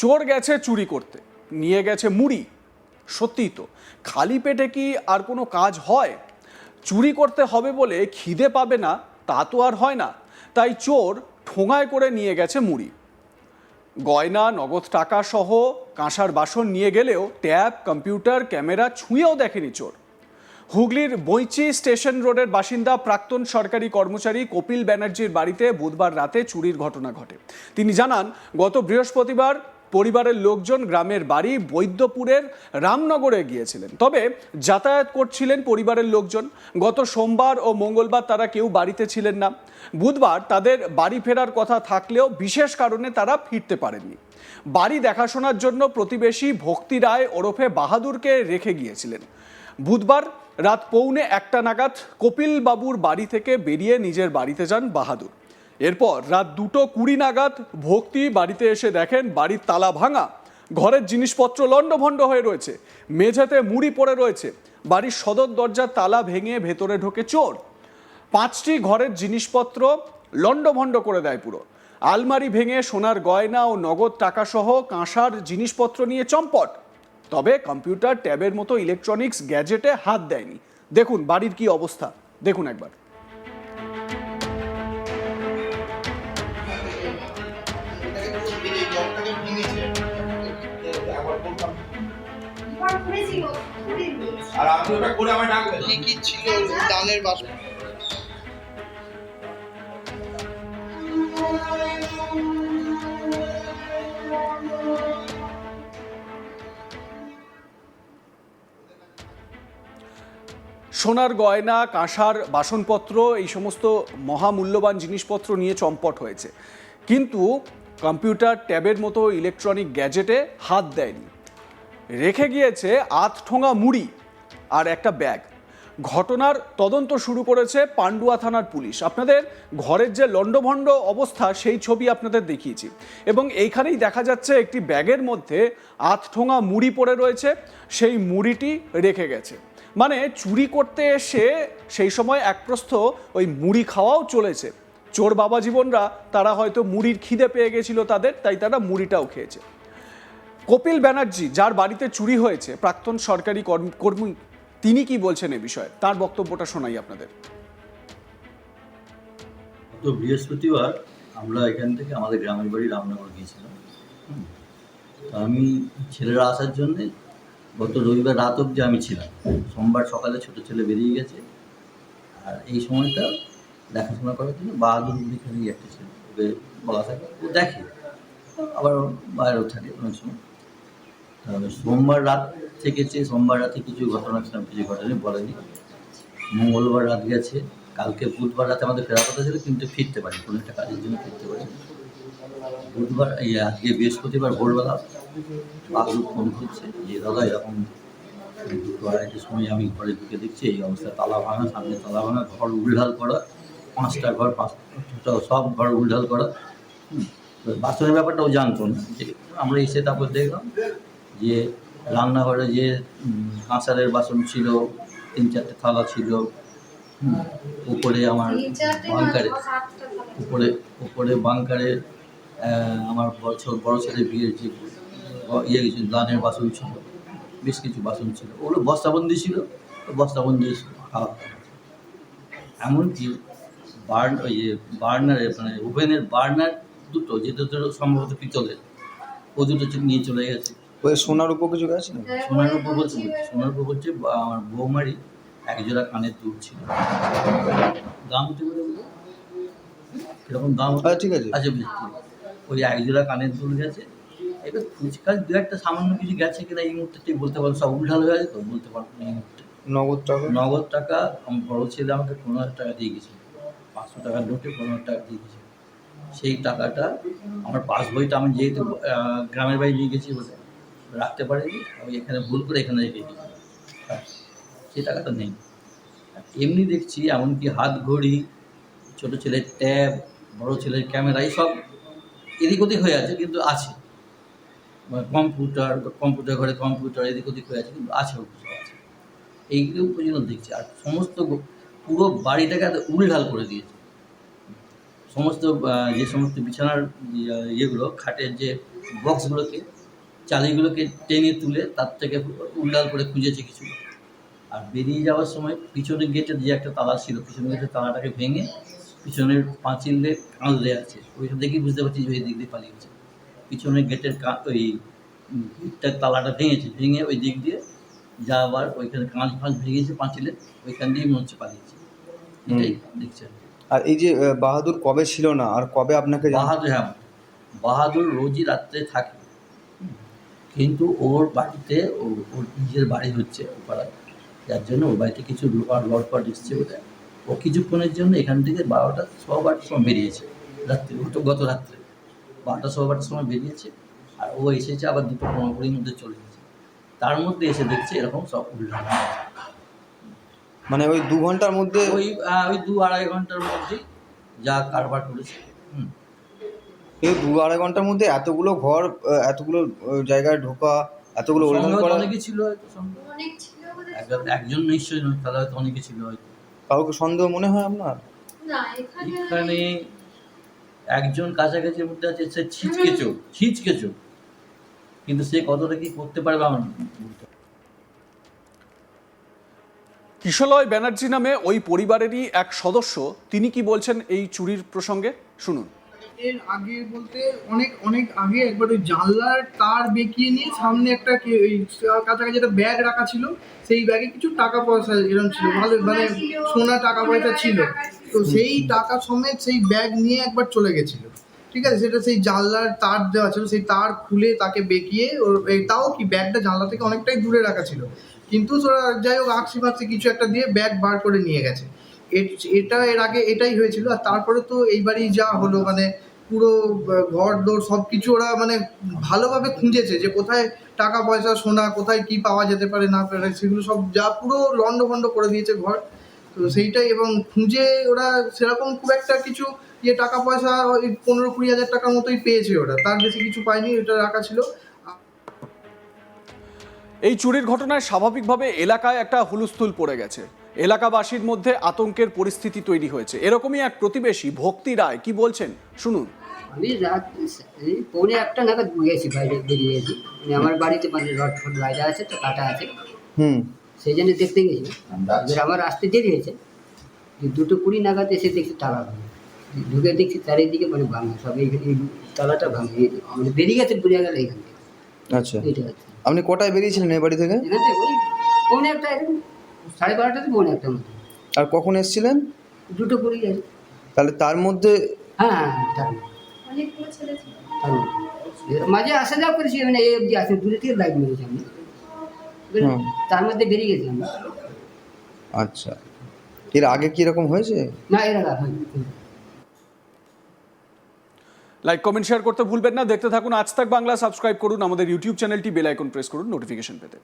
চোর গেছে চুরি করতে, নিয়ে গেছে মুড়ি। সত্যিই তো, খালি পেটে কি আর কোনো কাজ হয়? চুরি করতে হবে বলে খিদে পাবে না, তা তো আর হয় না। তাই চোর ঠোঙায় করে নিয়ে গেছে মুড়ি। গয়না, নগদ টাকা সহ কাঁসার বাসন নিয়ে গেলেও ট্যাব, কম্পিউটার, ক্যামেরা ছুঁয়েও দেখেনি চোর। হুগলির বৈচি স্টেশন রোডের বাসিন্দা প্রাক্তন সরকারি কর্মচারী কপিল ব্যানার্জির বাড়িতে বুধবার রাতে চুরির ঘটনা ঘটে। তিনি জানান, গত বৃহস্পতিবার পরিবারের লোকজন গ্রামের বাড়ি বৈদ্যপুরের রামনগরে গিয়েছিলেন। তবে যাতায়াত করছিলেন পরিবারের লোকজন। গত সোমবার ও মঙ্গলবার তারা কেউ বাড়িতে ছিলেন না। বুধবার তাদের বাড়ি ফেরার কথা থাকলেও বিশেষ কারণে তারা ফিরতে পারেননি। বাড়ি দেখাশোনার জন্য প্রতিবেশী ভক্তি রায় ওরফে বাহাদুরকে রেখে গিয়েছিলেন। বুধবার রাত পৌনে একটা নাগাদ কপিল বাবুর বাড়ি থেকে বেরিয়ে নিজের বাড়িতে যান বাহাদুর। এরপর রাত দুটো কুড়ি নাগাদ ভক্তি বাড়িতে এসে দেখেন বাড়ির তালা ভাঙা, ঘরের জিনিসপত্র লণ্ডভণ্ড হয়ে রয়েছে, মেঝেতে মুড়ি পড়ে রয়েছে, বাড়ির সদর দরজার তালা ভেঙে ভেতরে ঢোকে চোর। পাঁচটি ঘরের জিনিসপত্র লণ্ডভণ্ড করে দেয় পুরো। আলমারি ভেঙে সোনার গয়না ও নগদ টাকা সহ কাঁসার জিনিসপত্র নিয়ে চম্পট। তবে কম্পিউটার, ট্যাবের মতো ইলেকট্রনিক্স, গ্যাজেটে হাত দেয়নি। দেখুন বাড়ির কি অবস্থা। দেখুন একবার। আর আপনি ওটা করে আমায় ডাকবেন। কি কি ছিল দানের বাসন সোনার গয়না কাঁসার বাসনপত্র এই সমস্ত মহামূল্যবান জিনিসপত্র নিয়ে চম্পট হয়েছে। কিন্তু কম্পিউটার ট্যাবের মতো ইলেকট্রনিক গ্যাজেটে হাত দেয়নি। রেখে গিয়েছে আধ ঠোঙা মুড়ি আর একটা ব্যাগ। ঘটনার তদন্ত শুরু করেছে পান্ডুয়া থানার পুলিশ। আপনাদের ঘরের যে লণ্ডভণ্ড অবস্থা, সেই ছবি আপনাদের দেখিয়েছি। এবং এইখানেই দেখা যাচ্ছে একটি ব্যাগের মধ্যে আধ ঠোঙা মুড়ি পড়ে রয়েছে, সেই মুড়িটি রেখে গেছে। মানে চুরি করতে এসে সেই সময় একপ্রস্থ ওই মুড়ি খাওয়াও চলেছে। চোর বাবা জীবনরা তারা হয়তো মুড়ির খিদে পেয়ে গেছিল তাদের, তাই তারা মুড়িটাও খেয়েছে। কপিল ব্যানার্জি, যার বাড়িতে চুরি হয়েছে প্রাক্তন সরকারি কর্ম- তিনি কি বলছেন এ বিষয়ে? তার বক্তব্যটা শোনাই আপনাদের। তো বৃহস্পতিবার আমরা এখান থেকে আমাদের গ্রামের বাড়ি রামনগর গিয়েছিলাম। আমি ছেলেরা আসার জন্যে গত রবিবার রাত অবধি আমি ছিলাম। সোমবার সকালে ছোট ছেলে বেরিয়ে গেছে। আর এই সময়টা দেখাশোনা করার জন্য বাহাদুর এখানেই একটা ছিল। বলা থাকে। ও দেখে। আবার বাইরেও থাকে অনেক সময়। সোমবার রাত থেকেছে সোমবার রাতে কিছু ঘটনা ছিলাম কিছু ঘটনা বলেনি। মঙ্গলবার রাত গেছে, কালকে বুধবার রাতে আমাদের ফেরার কথা ছিল, কিন্তু ফিরতে পারি কোনো একটা কাজের জন্য ফিরতে পারি বুধবার, এই আজকে বৃহস্পতিবার ভোরবেলা বাবু ফোন করছে যে, দাদা, এরকম দুটো আড়াইটার সময় আমি ঘরে ঢুকে দেখছি, এই অবস্থা, তালা ভাঙা, সামনে তালা ভাঙা, ঘর উল্ঢাল করা, পাঁচটা ঘর পাঁচটা সব ঘর উল্ঢাল করা। বাথরুমের ব্যাপারটা ও জানতো না। আমরা এসে তারপর দেখলাম যে রান্নাঘরে যে কাঁসারের বাসন ছিল তিন চারটে থালা ছিল উপরে আমার বাংকারে উপরে উপরে বাংকারে আমার বড় ছো- বড় ছেলে বিয়ের যে ইয়ে কিছু দানের বাসন ছিল বেশ কিছু বাসন ছিল। ওগুলো বস্তাবন্দি ছিল বস্তাবন্দি খাওয়া এমনকি বার্ন ওই যে বার্নারে মানে ওভেনের বার্নার দুটো যে দুটো সম্ভবত পিতলের ও দুটো নিয়ে চলে গেছে। ওই সোনার উপর কিছু গেছে না সোনার উপর বলছে সোনার উপর বলছে বা- আমার বৌমারি এক জোড়া কানের দুল ছিল। দাম বলো? কীরকম দাম আচ্ছা ঠিক আছে। আচ্ছা বুঝছি। ওই এক জোড়া কানের দুল গেছে। এবার ফুচকা দু একটা সামান্য কিছু গেছে কিনা এই মুহূর্তে ঠিক বলতে পারব সব উল্টাল হয়ে গেছে তো বলতে পারব না এই মুহূর্তে। নগদ টাকা? নগদ টাকা আমার বড় ছেলে আমাকে পনেরো হাজার টাকা দিয়ে গেছে। পাঁচশো টাকার নোটে পনেরো হাজার টাকা দিয়ে গেছে। সেই টাকাটা আমার পাস বইটা আমি যেহেতু গ্রামের বাড়ি নিয়ে গেছি বলে। রাখতে পারিনি আমি এখানে ভুল করে এখানে রেখে দিই ব্যাস, সেই টাকাটা নেই। আর এমনি দেখছি এমনকি হাত ঘড়ি ছোটো ছেলের ট্যাব বড় ছেলের ক্যামেরা এই সব এদিক ওদিক হয়ে আছে কিন্তু আছে। মানে কম্পিউটার কম্পিউটার ঘরে কম্পিউটার এদিক ওদিক হয়ে আছে কিন্তু আছে ওগুলো আছে। এইগুলো পর্যন্ত দেখছি। আর সমস্ত পুরো বাড়িটাকে এত উলঢাল করে দিয়েছে। সমস্ত যে সমস্ত বিছানার ইয়ে- ইয়েগুলো খাটের যে বক্সগুলোকে চালিগুলোকে টেনে তুলে তার থেকে উল্লাল করে খুঁজেছে কিছু আর বেরিয়ে যাওয়ার সময় পিছনের গেটের যে একটা তালা ছিল পিছনের গেটের তালাটাকে ভেঙে পিছনের পাঁচিলে কাঁচ দেওয়া আছে। ওইসব দেখেই বুঝতে পারছি যে ওই দিক দিয়ে পালিয়েছে পিছনের গেটের ওই গেটটার তালাটা ভেঙেছে ভেঙে ওই দিক দিয়ে যা আবার ওইখানে কাঁচ ফাঁচ ভেঙেছে পাঁচিলে ওইখান দিয়েই মনে হচ্ছে পালিয়েছে এটাই দেখছি আর এই যে বাহাদুর কবে ছিল না? আর কবে আপনাকে বাহাদুর হ্যাঁ। বাহাদুর রোজই রাত্রে থাকে। কিন্তু ওর বাড়িতে ও- ওর নিজের বাড়ি হচ্ছে ও পাড়ায় যার জন্য ওর বাড়িতে কিছু লট লটপট এসছে ওটা ও কিছুক্ষণের জন্য এখান থেকে বারোটা সব আটটার সময় বেরিয়েছে রাত্রে। ও তো গত রাত্রে। বারোটা আটটার সময় বেরিয়েছে আর ও এসেছে আবার দুটো পনেরো কুড়ির মধ্যে চলে গেছে। তার মধ্যে এসে দেখছে এরকম সব উল্টানো মানে ওই দু ঘণ্টার মধ্যে ওই ওই দু আড়াই ঘণ্টার মধ্যেই যা কারবার করেছে। হুম। এই দু আড়াই ঘণ্টার মধ্যে এতগুলো ঘর এতগুলো জায়গায় ঢোকা এতগুলো সঙ্গে করা। অনেকে ছিল অনেক ছিল একজন নিশ্চয়ই নয় তাহলে হয়তো অনেকে ছিল হয়তো। কাউকে সন্দেহ মনে হয় আপনার? এখানে এখানে একজন কাছাকাছির মধ্যে আছে সে ছিচকে চোখ ছিচকে চোখ কিন্তু সে কতটা কি করতে পারবে আমার কিশলয় ব্যানার্জি নামে ওই পরিবারেরই এক সদস্য তিনি কি বলছেন এই চুরির প্রসঙ্গে? শুনুন। এর আগে বলতে অনেক অনেক আগে একবার ওই জানলার তার বেঁকিয়ে নিয়ে সামনে একটা ওই কাছাকাছি একটা ব্যাগ রাখা ছিল, সেই ব্যাগে কিছু টাকা পয়সা এরকম ছিল, ভালো মানে সোনা টাকা পয়সা ছিল। তো সেই টাকা সমেত সেই ব্যাগ নিয়ে একবার চলে গেছিল। ঠিক আছে? সেটা সেই জানলার তার দেওয়া ছিল, সেই তার খুলে তাকে বেঁকিয়ে ওর তাও কি ব্যাগটা জানলা থেকে অনেকটাই দূরে রাখা ছিল। কিন্তু ওরা যাই হোক আকসি ফাকসি কিছু একটা দিয়ে ব্যাগ বার করে নিয়ে গেছে। এটা এর আগে এটাই হয়েছিল, আর তারপরে তো এইবারই যা হলো মানে পুরো ঘর দৌড় সব কিছু ওরা মানে ভালোভাবে খুঁজেছে যে কোথায় টাকা, পয়সা, সোনা, কোথায় কি পাওয়া যেতে পারে, না সেগুলো সব যা পুরো লন্ডভন্ড করে দিয়েছে ঘর। তো সেইটাই এবং খুঁজে ওরা সেরকম খুব একটা কিছু ইয়ে টাকা, পয়সা ওই পনেরো কুড়ি হাজার টাকার মতোই পেয়েছে ওরা। তার বেশি কিছু পায়নি, ওটা রাখা ছিল। এই চুরির ঘটনায় স্বাভাবিকভাবে এলাকায় একটা হুলস্থুল পড়ে গেছে। এলাকাবাসীর মধ্যে আতঙ্কের পরিস্থিতি তৈরি হয়েছে। এরকমই এক প্রতিবেশী, ভক্তি রায়, কি বলছেন? শুনুন। আমি রাত এই পৌনে একটা নাগাদ গেছি বাইরে বেরিয়ে গেছি মানে আমার বাড়িতে মানে রড ফড বাইরে আছে তো কাটা আছে। হুম। সেই জন্য দেখতে গেছি। এবার আমার আসতে দেরি হয়েছে। যে দুটো কুড়ি নাগাদ এসে দেখছি তালা ভাঙা। ঢুকে দেখছি চারিদিকে মানে ভাঙা সব এই তালাটা ভাঙা। মানে বেরিয়ে গেছে বুঝে গেল এখান থেকে। আচ্ছা। হচ্ছে। আপনি কটায় বেরিয়েছিলেন এই বাড়ি থেকে? এখান থেকে ওই পৌনে একটা এরকম সাড়ে বারোটাতে পৌনে একটা মতো আর কখন এসেছিলেন? দুটো কুড়ি আছে তাহলে তার মধ্যে হ্যাঁ হ্যাঁ হ্যাঁ, তার মধ্যে, মাঝে আসা যাওয়া করেছি মানে এই অবধি আসে দূরে থেকে লাইট মেরেছি আমি। তার মধ্যে বেরিয়ে গেছি আমি আচ্ছা। এর আগে কি এরকম হয়েছে? না এরা হয়নি। লাইক কমেন্ট শেয়ার করতে ভুলবেন না। দেখতে থাকুন আজ তাক বাংলা। সাবস্ক্রাইব করুন। আমাদের ইউটিউব চ্যানেলটি বেল আইকন প্রেস করুন। নোটিফিকেশন পেতে।